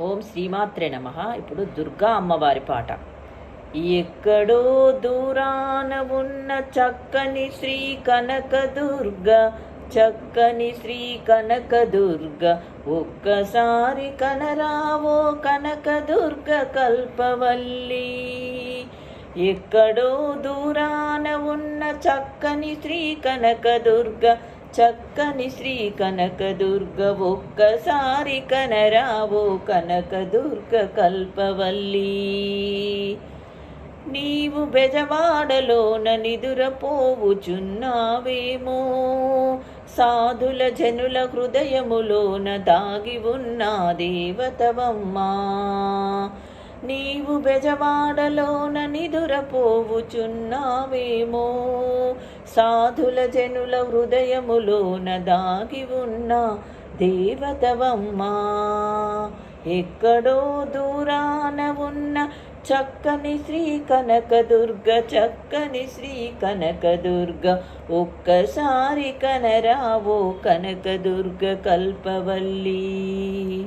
ఓం శ్రీమాత్రే నమ. ఇప్పుడు దుర్గా అమ్మవారి పాట. ఎక్కడో దూరాన ఉన్న చక్కని శ్రీ కనక దుర్గ చక్కని శ్రీ కనక దుర్గ ఒక్కసారి కనరావో కనక దుర్గ కల్పవల్లి. ఎక్కడో దూరాన ఉన్న చక్కని శ్రీ కనక దుర్గ చక్కని శ్రీ కనక దుర్గ ఒక్కసారి కనరావో కనక దుర్గ కల్పవల్లి. నీవు బెజవాడలోన నిదురపోవుచున్నావేమో సాధుల జనుల హృదయములోన దాగి ఉన్న దేవతవమ్మా. నీవు బెజవాడలోన నిదురపోవుచున్నావేమో సాధుల జనుల హృదయములోన దాగి ఉన్న దేవతవమ్మా. ఎక్కడో దూరాన ఉన్న చక్కని శ్రీ కనకదుర్గ చక్కని శ్రీ కనకదుర్గ ఒక్కసారి కనరావో కనకదుర్గ కల్పవల్లి.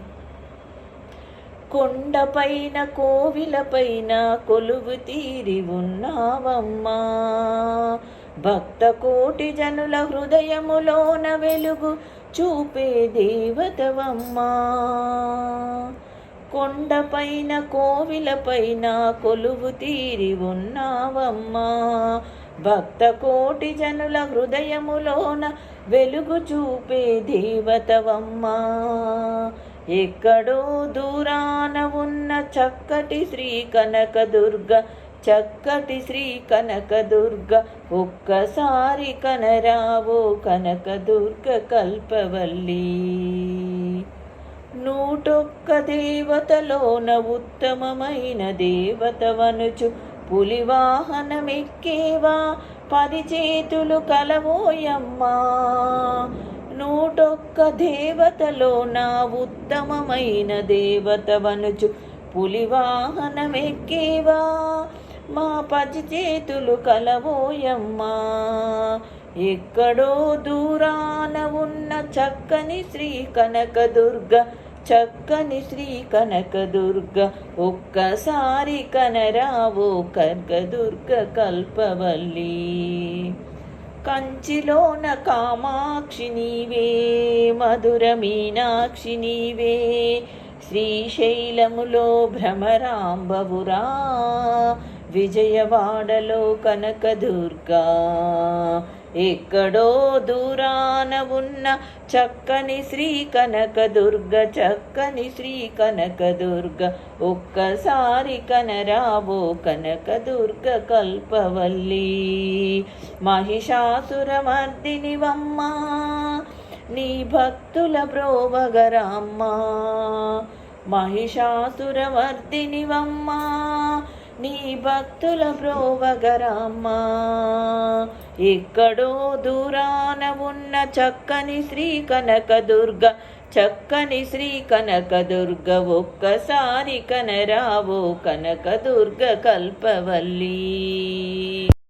కొండపైన కోవిలపైన కొలువు తీరి ఉన్నావమ్మా. భక్త కోటి జనుల హృదయములోన వెలుగు చూపే దేవతవమ్మా. కొండపైన కోవిలపైన కొలువు తీరి ఉన్నావమ్మా. భక్త కోటి జనుల హృదయములోన వెలుగు చూపే దేవతవమ్మా. ఎక్కడో దూరాన ఉన్న చక్కటి శ్రీ కనకదుర్గ చక్కటి శ్రీ కనకదుర్గ ఒక్కసారి కనరావో కనకదుర్గ కల్పవల్లి. నూటొక్క దేవతలోన ఉత్తమమైన దేవతవనుచు పులివాహనమెక్కేవా? పది చేతులు కలవోయమ్మా. నూటొక్క దేవతలో నా ఉత్తమమైన దేవతవనుచు పులివాహనమెక్కేవా? మా పది చేతులు కలవోయమ్మా. ఎక్కడో దూరాన ఉన్న చక్కని శ్రీ కనకదుర్గ చక్కని శ్రీ కనకదుర్గ ఒక్కసారి కనరావో కనకదుర్గ కల్పవల్లి. కంచిలోన కామాక్షి నీవే మధుర మీనాక్షి నీవే శ్రీశైలములో భ్రమరాంబవురా. విజయవాడలో కనకదుర్గా. ఎక్కడో దూరాన ఉన్న చక్కని శ్రీ కనకదుర్గ చక్కని శ్రీ కనకదుర్గ. ఒక్కసారి కనరావో కనకదుర్గ కల్పవల్లి. మహిషాసురమర్దినివమ్మా నీ భక్తుల బ్రోవగరమ్మా మహిషాసురవర్దినివమ్మా నీ భక్తుల బ్రోవగరమ్మా ఎక్కడో దూరాన ఉన్న చక్కని శ్రీ కనకదుర్గ చక్కని శ్రీ కనకదుర్గ ఒక్కసారి కనరావో కనకదుర్గ కల్పవల్లి.